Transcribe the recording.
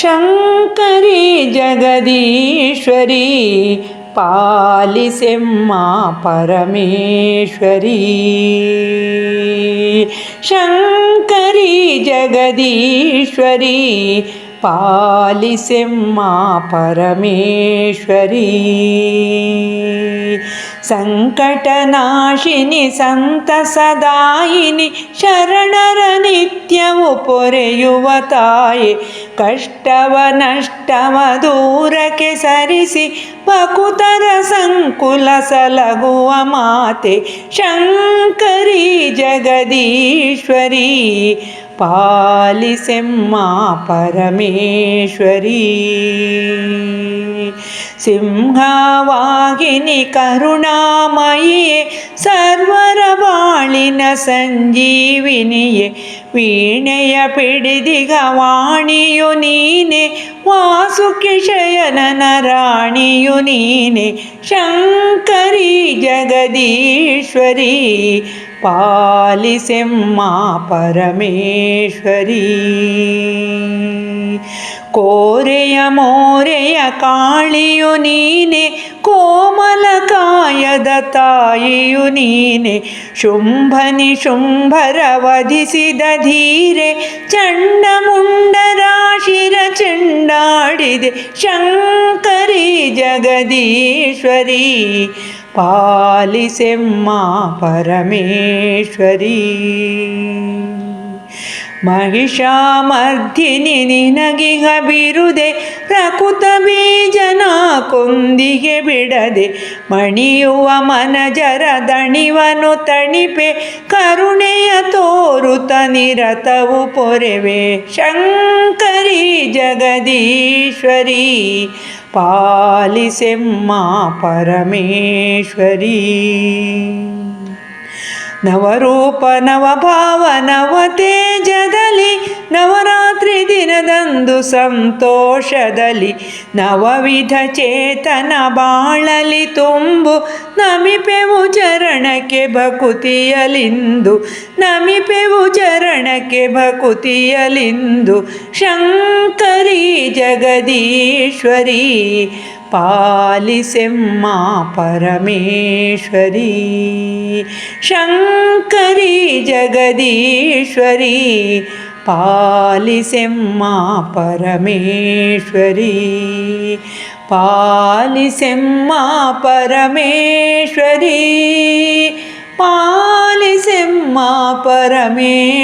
ಶಂಕರಿ ಜಗದೀಶ್ವರಿ ಪಾಲಿಸೆಮ್ಮ ಪರಮೇಶ್ವರಿ ಶಂಕರಿ ಜಗದೀಶ್ವರಿ ಪಾಲಿಸೆಮ್ಮ ಪರಮೇಶ್ವರಿ ಸಂಕಟನಾಶಿನಿ, ಸಂತಸದಾಯಿನಿ, ಶರಣರ ನಿತ್ಯವು ಪೊರೆಯುವ ತಾಯಿ, ಕಷ್ಟವ ನಷ್ಟವ ದೂರಕ್ಕೆ ಸರಿಸಿ ಪಕುತರ ಸಂಕುಲ ಸಲಗುವ ಮಾತೆ, ಶಂಕರಿ ಜಗದೀಶ್ವರಿ. ಪಾಲಿಸೆಮ್ಮ ಪರಮೇಶ್ವರಿ ಸಿಂಹವಾಗಿನಿ ಕರುಣಾಮಯಿಯೇ ಸರ್ವರ ಬಾಳಿನ ಸಂಜೀವಿನಿಯೇ ವೀಣೆಯ ಪಿಡಿದಿಗ ವಾಣಿಯು ನೀನೆ ವಾಸುಕಿ ಶಯನನ ರಾಣಿಯು ನೀನೆ ಶಂಕರಿ ಜಗದೀಶ್ವರಿ ಪಾಲಿಸೆಮ್ಮ ಪರಮೇಶ್ವರಿ ಕೋರೆಯ ಮೋರೆಯ ಕಾಳಿಯು ನೀನೆ ಕೋಮಲ ಕಾಯದ ತಾಯಿಯು ನೀನೆ ಶುಂಭನಿ ಶುಂಭರ ವಧಿಸಿದ ಧೀರೆ ಚಂಡಮುಂಡರ ಶಿರ ಚೆಂಡಾಡಿದೆ ಶಂಕರಿ ಜಗದೀಶ್ವರಿ ಪಾಲಿಸೆಮ್ಮ ಪರಮೇಶ್ವರಿ ಮಹಿಷಾಮರ್ಧಿನಿ ನಿನಗಿಗ ಬಿರುದೆ ಪ್ರಕೃತ ಬೀಜನ ಕೊಂದಿಗೆ ಬಿಡದೆ, ಮಣಿಯುವ ಮನಜರ ದಣಿವನು ತಣಿಪೆ, ಕರುಣೆಯ ತೋರುತ ನಿರತವು ಪೊರೆವೆ. ಶಂಕರಿ ಜಗದೀಶ್ವರಿ, ಪಾಲಿಸೆಮ್ಮ ಪರಮೇಶ್ವರಿ. ನವರೂಪ, ನವಭಾವ ನವ ತೇಜದಲ್ಲಿ ನವರಾತ್ರಿ ದಿನದಂದು ಸಂತೋಷದಲ್ಲಿ ನವವಿಧ ಚೇತನ ಬಾಳಲಿ ತುಂಬು. ನಮಿಪೆವು ಚರಣಕ್ಕೆ ಭಕುತಿಯಲಿಂದು. ನಮಿಪೆವು ಚರಣಕ್ಕೆ ಭಕುತಿಯಲಿಂದು. ಶಂಕರಿ ಜಗದೀಶ್ವರಿ, ಪಾಲಿಸೆಮ್ಮ ಪರಮೇಶ್ವರಿ. ಶಂಕರಿ ಜಗದೀಶ್ವರಿ पालिसेम्मा परमेश्वरी। पालिसेम्मा परमेश्वरी। पालिसेम्मा परमेश्वरी।